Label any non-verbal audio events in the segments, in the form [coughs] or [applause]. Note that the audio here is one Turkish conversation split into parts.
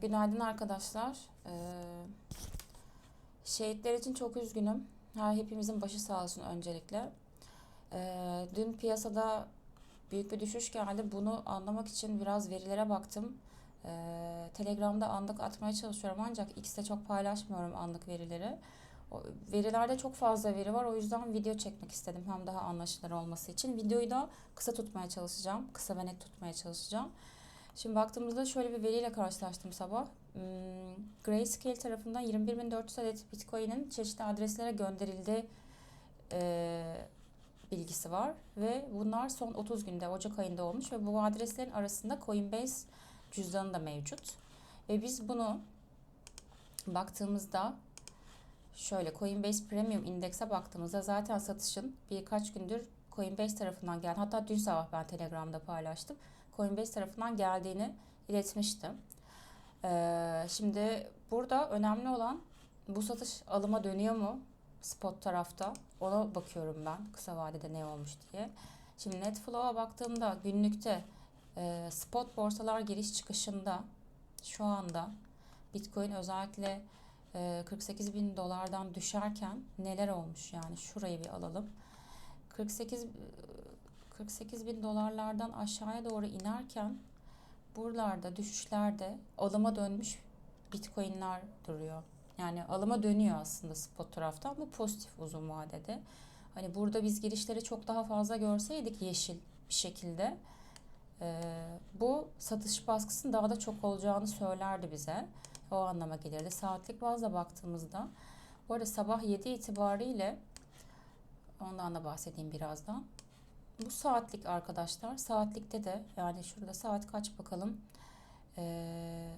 günaydın arkadaşlar. Ee, şehitler için çok üzgünüm. Her hepimizin başı sağ olsun öncelikle. Ee, dün piyasada büyük bir düşüş geldi. Bunu anlamak için biraz verilere baktım. Ee, Telegram'da anlık atmaya çalışıyorum ancak X'te çok paylaşmıyorum anlık verileri. O, verilerde çok fazla veri var. O yüzden video çekmek istedim hem daha anlaşılır olması için. Videoyu da kısa tutmaya çalışacağım. Kısa ve net tutmaya çalışacağım. Şimdi baktığımızda şöyle bir veriyle karşılaştım sabah. Hmm, Grayscale tarafından 21.400 adet Bitcoin'in çeşitli adreslere gönderildiği e, bilgisi var. Ve bunlar son 30 günde Ocak ayında olmuş ve bu adreslerin arasında Coinbase cüzdanı da mevcut. Ve biz bunu baktığımızda şöyle Coinbase Premium Index'e baktığımızda zaten satışın birkaç gündür Coinbase tarafından gelen hatta dün sabah ben Telegram'da paylaştım. Coinbase tarafından geldiğini iletmiştim. Ee, şimdi burada önemli olan bu satış alıma dönüyor mu spot tarafta ona bakıyorum ben kısa vadede ne olmuş diye. Şimdi net flow'a baktığımda günlükte e, spot borsalar giriş çıkışında şu anda Bitcoin özellikle e, 48 bin dolardan düşerken neler olmuş yani şurayı bir alalım. 48 48 bin dolarlardan aşağıya doğru inerken buralarda düşüşlerde alıma dönmüş bitcoinler duruyor. Yani alıma dönüyor aslında spot taraftan. Bu pozitif uzun vadede. Hani burada biz girişleri çok daha fazla görseydik yeşil bir şekilde e, bu satış baskısının daha da çok olacağını söylerdi bize. O anlama gelirdi. Saatlik bazda baktığımızda bu arada sabah 7 itibariyle ondan da bahsedeyim birazdan. Bu saatlik arkadaşlar. Saatlikte de yani şurada saat kaç bakalım. Ee,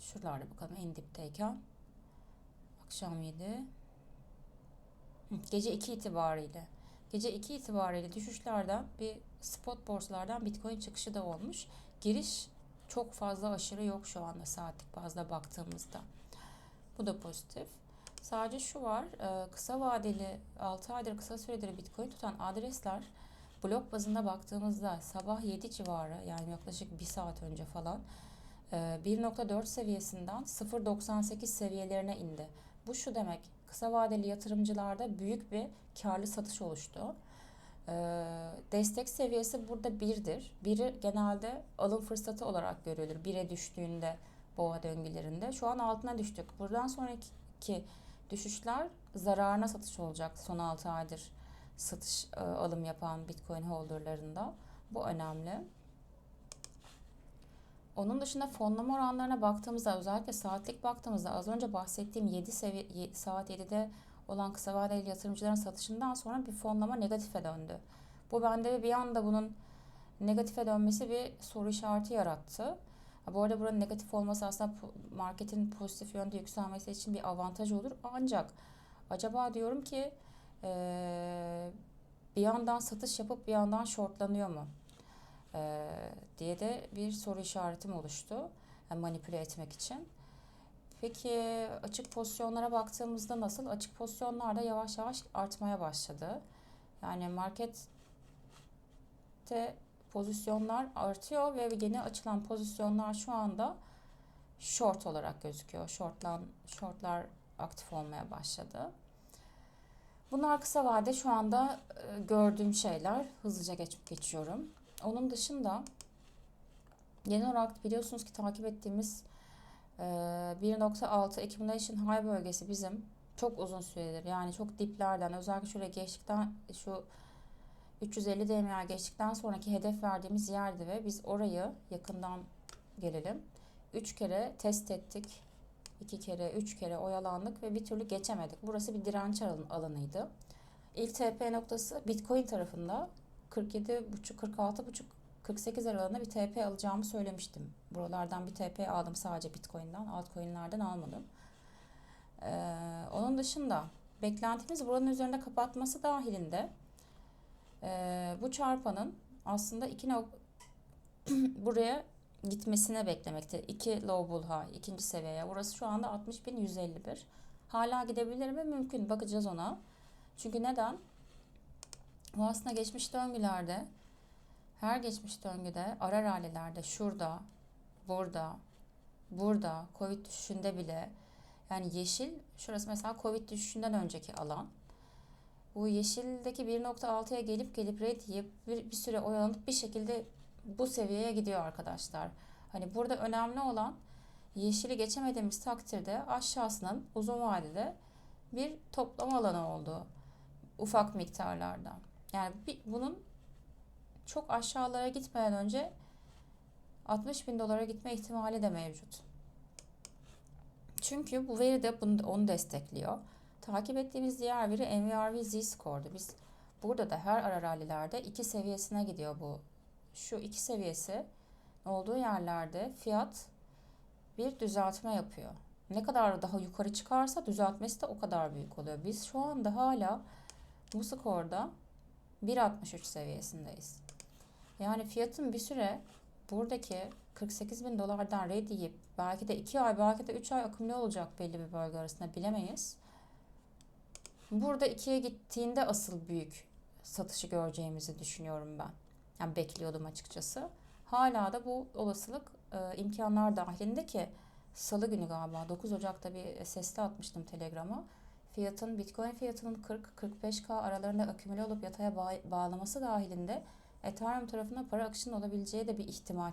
şuralarda bakalım en dipteyken. Akşam 7. Gece 2 itibariyle. Gece 2 itibariyle düşüşlerden bir spot borsalardan Bitcoin çıkışı da olmuş. Giriş çok fazla aşırı yok şu anda saatlik bazda baktığımızda. Bu da pozitif. Sadece şu var, e, kısa vadeli 6 aydır kısa süredir Bitcoin tutan adresler blok bazında baktığımızda sabah 7 civarı yani yaklaşık 1 saat önce falan 1.4 e, seviyesinden 0.98 seviyelerine indi. Bu şu demek, kısa vadeli yatırımcılarda büyük bir karlı satış oluştu. E, destek seviyesi burada 1'dir. Biri genelde alım fırsatı olarak görülür. 1'e düştüğünde boğa döngülerinde. Şu an altına düştük. Buradan sonraki düşüşler zararına satış olacak son 6 aydır satış e, alım yapan Bitcoin holderlarında. Bu önemli. Onun dışında fonlama oranlarına baktığımızda özellikle saatlik baktığımızda az önce bahsettiğim 7 seviye, saat 7'de olan kısa vadeli yatırımcıların satışından sonra bir fonlama negatife döndü. Bu bende bir anda bunun negatife dönmesi bir soru işareti yarattı. Bu arada buranın negatif olması aslında marketin pozitif yönde yükselmesi için bir avantaj olur. Ancak acaba diyorum ki ee, bir yandan satış yapıp bir yandan shortlanıyor mu? Ee, diye de bir soru işaretim oluştu. Yani manipüle etmek için. Peki açık pozisyonlara baktığımızda nasıl? Açık pozisyonlar da yavaş yavaş artmaya başladı. Yani markette pozisyonlar artıyor ve yeni açılan pozisyonlar şu anda short olarak gözüküyor. Shortlan, shortlar aktif olmaya başladı. Bunlar kısa vade şu anda e, gördüğüm şeyler. Hızlıca geçip geçiyorum. Onun dışında genel olarak biliyorsunuz ki takip ettiğimiz 1.6 e, accumulation high bölgesi bizim çok uzun süredir. Yani çok diplerden özellikle şöyle geçtikten şu 350 DMA geçtikten sonraki hedef verdiğimiz yerdi ve biz orayı yakından gelelim. 3 kere test ettik iki kere, üç kere oyalandık ve bir türlü geçemedik. Burası bir direnç alanıydı. İlk TP noktası Bitcoin tarafında 47,5, 46,5, 48 aralığında bir TP alacağımı söylemiştim. Buralardan bir TP aldım sadece Bitcoin'den, altcoin'lerden almadım. Ee, onun dışında beklentimiz buranın üzerinde kapatması dahilinde e, bu çarpanın aslında iki nok [clears throat] buraya gitmesine beklemekte. 2 low bull high, ikinci seviyeye. Burası şu anda 60.151. Hala gidebilir mi? Mümkün. Bakacağız ona. Çünkü neden? Bu aslında geçmiş döngülerde her geçmiş döngüde ara rallilerde şurada, burada burada Covid düşüşünde bile yani yeşil şurası mesela Covid düşüşünden önceki alan. Bu yeşildeki 1.6'ya gelip gelip red yiyip bir, bir süre oyalanıp bir şekilde bu seviyeye gidiyor arkadaşlar. Hani burada önemli olan yeşili geçemediğimiz takdirde aşağısının uzun vadede bir toplama alanı olduğu ufak miktarlarda. Yani bir, bunun çok aşağılara gitmeden önce 60 bin dolara gitme ihtimali de mevcut. Çünkü bu veri de bunu, onu destekliyor. Takip ettiğimiz diğer veri MVRV Z-Score'du. Biz burada da her ara rallilerde iki seviyesine gidiyor bu. Şu iki seviyesi olduğu yerlerde fiyat bir düzeltme yapıyor. Ne kadar daha yukarı çıkarsa düzeltmesi de o kadar büyük oluyor. Biz şu anda hala bu skorda 1.63 seviyesindeyiz. Yani fiyatın bir süre buradaki 48 bin dolardan red yiyip belki de 2 ay belki de 3 ay akımlı olacak belli bir bölge arasında bilemeyiz. Burada 2'ye gittiğinde asıl büyük satışı göreceğimizi düşünüyorum ben. Yani bekliyordum açıkçası. Hala da bu olasılık e, imkanlar dahilinde ki salı günü galiba 9 Ocak'ta bir sesli atmıştım Telegram'a. Fiyatın Bitcoin fiyatının 40-45K aralarında akümüle olup yataya bağ- bağlaması dahilinde Ethereum tarafına para akışının olabileceği de bir ihtimal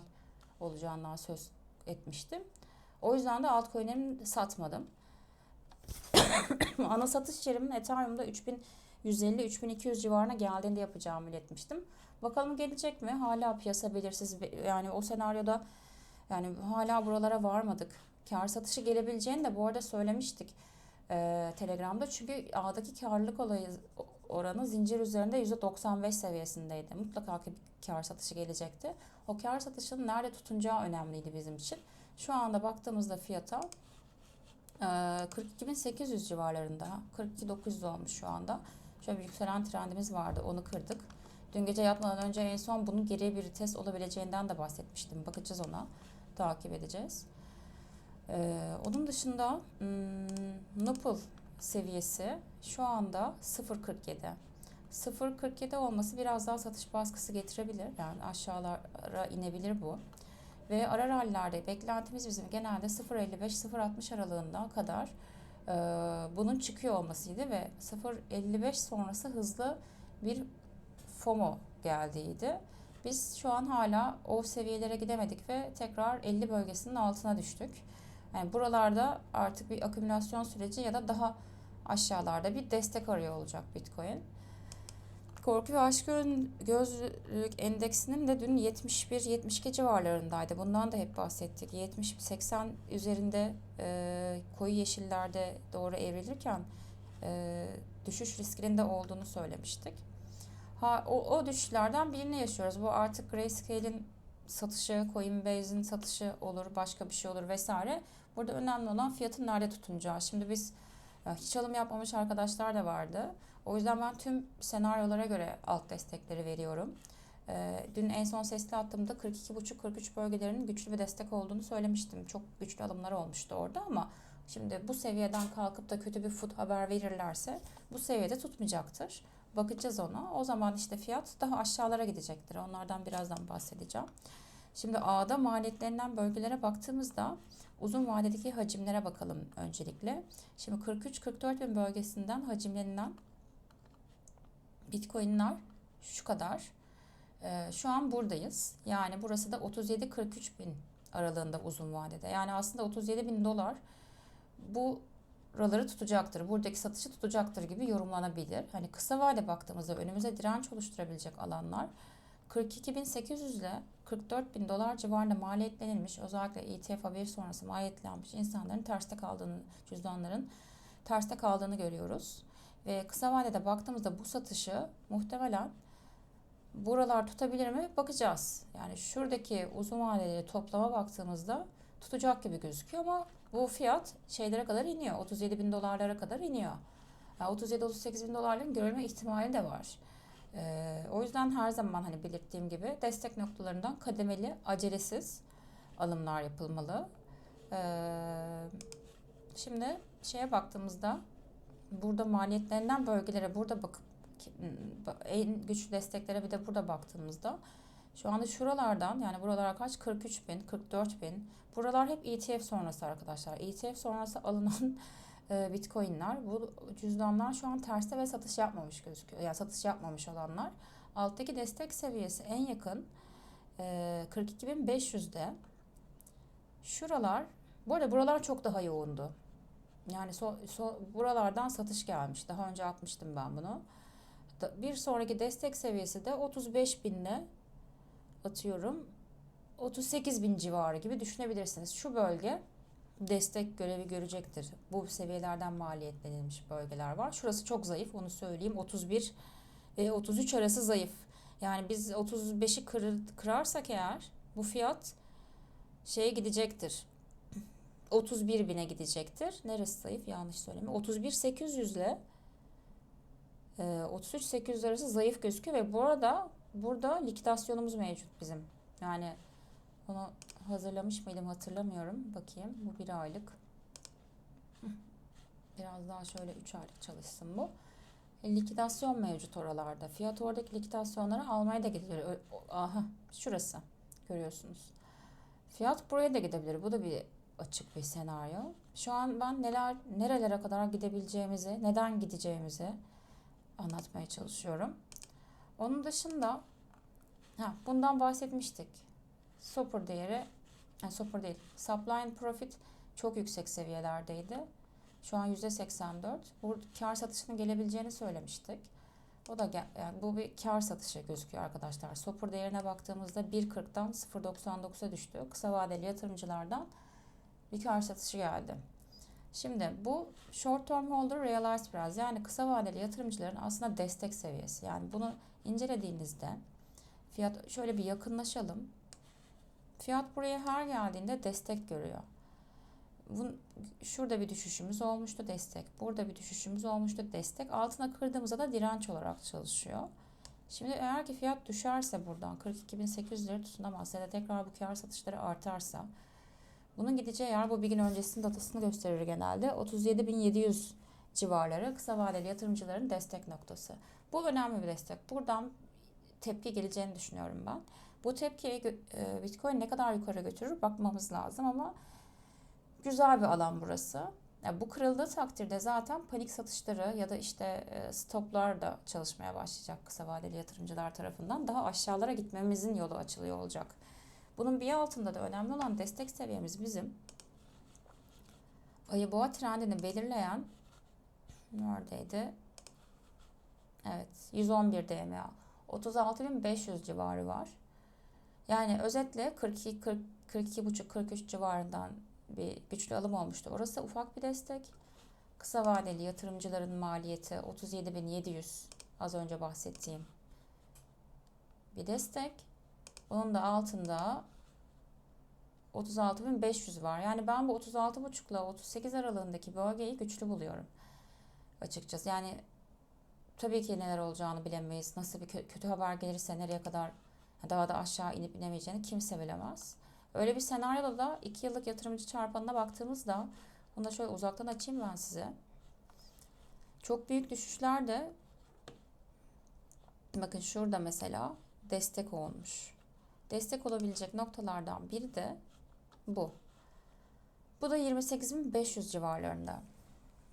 olacağından söz etmiştim. O yüzden de altcoin'lerimi satmadım. [coughs] Ana satış yerimin Ethereum'da 3150-3200 civarına geldiğinde yapacağımı iletmiştim. Bakalım gelecek mi? Hala piyasa belirsiz. Yani o senaryoda yani hala buralara varmadık. Kar satışı gelebileceğini de bu arada söylemiştik e, Telegram'da. Çünkü ağdaki karlılık olayı oranı zincir üzerinde %95 seviyesindeydi. Mutlaka ki bir kar satışı gelecekti. O kar satışının nerede tutunacağı önemliydi bizim için. Şu anda baktığımızda fiyata e, 42.800 civarlarında. 42.900 olmuş şu anda. Şöyle bir yükselen trendimiz vardı. Onu kırdık. Dün gece yatmadan önce en son bunun geriye bir test olabileceğinden de bahsetmiştim. Bakacağız ona. Takip edeceğiz. Ee, onun dışında hmm, Nupul seviyesi şu anda 0.47. 0.47 olması biraz daha satış baskısı getirebilir. Yani aşağılara inebilir bu. Ve ara rallilerde beklentimiz bizim genelde 0.55-0.60 aralığında kadar bunun çıkıyor olmasıydı ve 0.55 sonrası hızlı bir FOMO geldiğiydi. Biz şu an hala o seviyelere gidemedik ve tekrar 50 bölgesinin altına düştük. Yani buralarda artık bir akümülasyon süreci ya da daha aşağılarda bir destek arıyor olacak Bitcoin. Korku ve açgözlülük endeksinin de dün 71-72 civarlarındaydı. Bundan da hep bahsettik. 70-80 üzerinde e, koyu yeşillerde doğru evrilirken e, düşüş riskinin de olduğunu söylemiştik. Ha, o, o düşüşlerden birini yaşıyoruz. Bu artık Grayscale'in satışı, Coinbase'in satışı olur, başka bir şey olur vesaire. Burada önemli olan fiyatın nerede tutunacağı. Şimdi biz hiç alım yapmamış arkadaşlar da vardı. O yüzden ben tüm senaryolara göre alt destekleri veriyorum. Dün en son sesli attığımda 42,5-43 bölgelerinin güçlü bir destek olduğunu söylemiştim. Çok güçlü alımlar olmuştu orada ama şimdi bu seviyeden kalkıp da kötü bir food haber verirlerse bu seviyede tutmayacaktır. Bakacağız ona. O zaman işte fiyat daha aşağılara gidecektir. Onlardan birazdan bahsedeceğim. Şimdi A'da maliyetlerinden bölgelere baktığımızda uzun vadedeki hacimlere bakalım öncelikle. Şimdi 43-44 bin bölgesinden hacimlerinden Bitcoin'ler şu kadar. Ee, şu an buradayız. Yani burası da 37-43 bin aralığında uzun vadede. Yani aslında 37 bin dolar bu buraları tutacaktır. Buradaki satışı tutacaktır gibi yorumlanabilir. Hani kısa vade baktığımızda önümüze direnç oluşturabilecek alanlar 42.800 ile 44 bin dolar civarında maliyetlenilmiş özellikle ETF haberi sonrası maliyetlenmiş insanların terste kaldığını, cüzdanların terste kaldığını görüyoruz. Ve kısa vadede baktığımızda bu satışı muhtemelen buralar tutabilir mi? Bakacağız. Yani şuradaki uzun vadeli toplama baktığımızda tutacak gibi gözüküyor ama bu fiyat şeylere kadar iniyor. 37 bin dolarlara kadar iniyor. Yani 37-38 bin dolarların görülme ihtimali de var. Ee, o yüzden her zaman hani belirttiğim gibi destek noktalarından kademeli, acelesiz alımlar yapılmalı. Ee, şimdi şeye baktığımızda burada maliyetlerinden bölgelere burada bakıp en güçlü desteklere bir de burada baktığımızda Şu anda şuralardan yani buralar kaç? 43 bin, 44 bin. Buralar hep ETF sonrası arkadaşlar. ETF sonrası alınan [laughs] e, bitcoinler. Bu cüzdanlar şu an terste ve satış yapmamış gözüküyor. Yani satış yapmamış olanlar. Alttaki destek seviyesi en yakın e, 42.500'de. Şuralar, bu arada buralar çok daha yoğundu. Yani so, so, buralardan satış gelmiş. Daha önce atmıştım ben bunu. Bir sonraki destek seviyesi de 35 binle atıyorum 38 bin civarı gibi düşünebilirsiniz. Şu bölge destek görevi görecektir. Bu seviyelerden maliyetlenilmiş bölgeler var. Şurası çok zayıf onu söyleyeyim. 31 ve 33 arası zayıf. Yani biz 35'i kırır, kırarsak eğer bu fiyat şeye gidecektir. 31 bine gidecektir. Neresi zayıf? Yanlış söyleme. 31 800 ile e, 33 800 arası zayıf gözüküyor ve bu arada burada likidasyonumuz mevcut bizim. Yani onu hazırlamış mıydım hatırlamıyorum. Bakayım. Bu bir aylık. [laughs] Biraz daha şöyle 3 aylık çalışsın bu. E, likidasyon mevcut oralarda. Fiyat oradaki likidasyonları almaya da o- Aha şurası. Görüyorsunuz. Fiyat buraya da gidebilir. Bu da bir açık bir senaryo. Şu an ben neler nerelere kadar gidebileceğimizi, neden gideceğimizi anlatmaya çalışıyorum. Onun dışında ha, bundan bahsetmiştik. Sopper değeri, yani Sopper değil, Supply Profit çok yüksek seviyelerdeydi. Şu an %84. Bu kar satışının gelebileceğini söylemiştik. O da yani bu bir kar satışı gözüküyor arkadaşlar. Sopper değerine baktığımızda 1.40'dan 0.99'a düştü. Kısa vadeli yatırımcılardan bir kar satışı geldi. Şimdi bu short term holder realized price yani kısa vadeli yatırımcıların aslında destek seviyesi. Yani bunu incelediğinizde fiyat şöyle bir yakınlaşalım. Fiyat buraya her geldiğinde destek görüyor. Bun, şurada bir düşüşümüz olmuştu destek. Burada bir düşüşümüz olmuştu destek. Altına kırdığımızda da direnç olarak çalışıyor. Şimdi eğer ki fiyat düşerse buradan 42.800 lira tutunamazsa ya da tekrar bu kar satışları artarsa bunun gideceği yer bu bir gün öncesinin datasını gösterir genelde. 37.700 civarları kısa vadeli yatırımcıların destek noktası. Bu önemli bir destek. Buradan tepki geleceğini düşünüyorum ben. Bu tepkiyi e, Bitcoin ne kadar yukarı götürür bakmamız lazım ama güzel bir alan burası. Yani bu kırıldığı takdirde zaten panik satışları ya da işte e, stoplar da çalışmaya başlayacak kısa vadeli yatırımcılar tarafından. Daha aşağılara gitmemizin yolu açılıyor olacak. Bunun bir altında da önemli olan destek seviyemiz bizim ayı boğa trendini belirleyen neredeydi? Evet 111 DMA. 36.500 civarı var. Yani özetle 42 40 42,5 43 civarından bir güçlü alım olmuştu. Orası ufak bir destek. Kısa vadeli yatırımcıların maliyeti 37.700 az önce bahsettiğim bir destek. Onun da altında 36.500 var. Yani ben bu 36.5 ile 38 aralığındaki bölgeyi güçlü buluyorum. Açıkçası. Yani tabii ki neler olacağını bilemeyiz. Nasıl bir kö- kötü haber gelirse nereye kadar daha da aşağı inip inemeyeceğini kimse bilemez. Öyle bir senaryoda da 2 yıllık yatırımcı çarpanına baktığımızda bunu da şöyle uzaktan açayım ben size. Çok büyük düşüşler de bakın şurada mesela destek olmuş. Destek olabilecek noktalardan biri de bu. Bu da 28.500 civarlarında.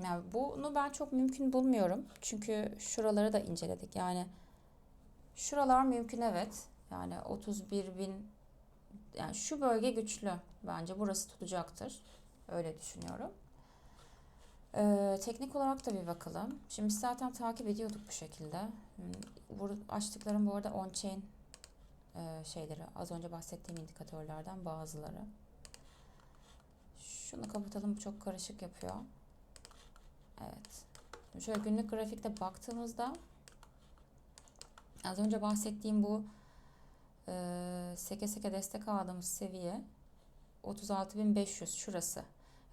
Yani bunu ben çok mümkün bulmuyorum. Çünkü şuraları da inceledik. Yani şuralar mümkün evet. Yani 31 bin yani şu bölge güçlü. Bence burası tutacaktır. Öyle düşünüyorum. Ee, teknik olarak da bir bakalım. Şimdi zaten takip ediyorduk bu şekilde. Hmm, açtıklarım bu arada on-chain e, şeyleri. Az önce bahsettiğim indikatörlerden bazıları. Şunu kapatalım. Çok karışık yapıyor. Evet. Şöyle günlük grafikte baktığımızda az önce bahsettiğim bu e, seke seke destek aldığımız seviye 36.500 şurası.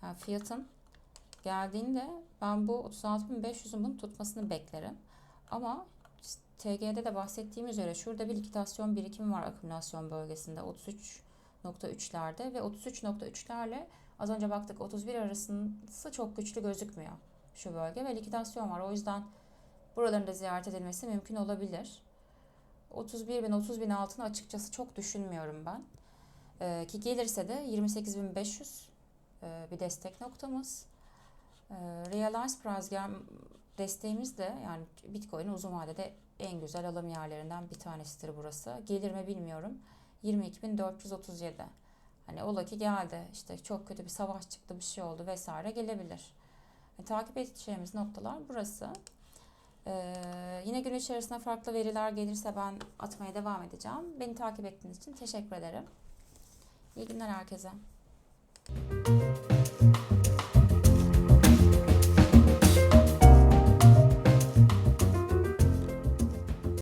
Yani fiyatın geldiğinde ben bu 36.500'ün bunu tutmasını beklerim. Ama TG'de de bahsettiğim üzere şurada bir likitasyon birikimi var akümülasyon bölgesinde 33.3'lerde ve 33.3'lerle az önce baktık 31 arasında çok güçlü gözükmüyor şu bölge ve likidasyon var. O yüzden buraların da ziyaret edilmesi mümkün olabilir. 31 bin 30 bin altını açıkçası çok düşünmüyorum ben. Ee, ki gelirse de 28.500 e, bir destek noktamız. Ee, Realize Price desteğimiz de yani Bitcoin'in uzun vadede en güzel alım yerlerinden bir tanesidir burası. Gelir mi bilmiyorum. 22.437. Hani ola ki geldi işte çok kötü bir savaş çıktı bir şey oldu vesaire gelebilir. E, takip edeceğimiz noktalar burası. Ee, yine gün içerisinde farklı veriler gelirse ben atmaya devam edeceğim. Beni takip ettiğiniz için teşekkür ederim. İyi günler herkese.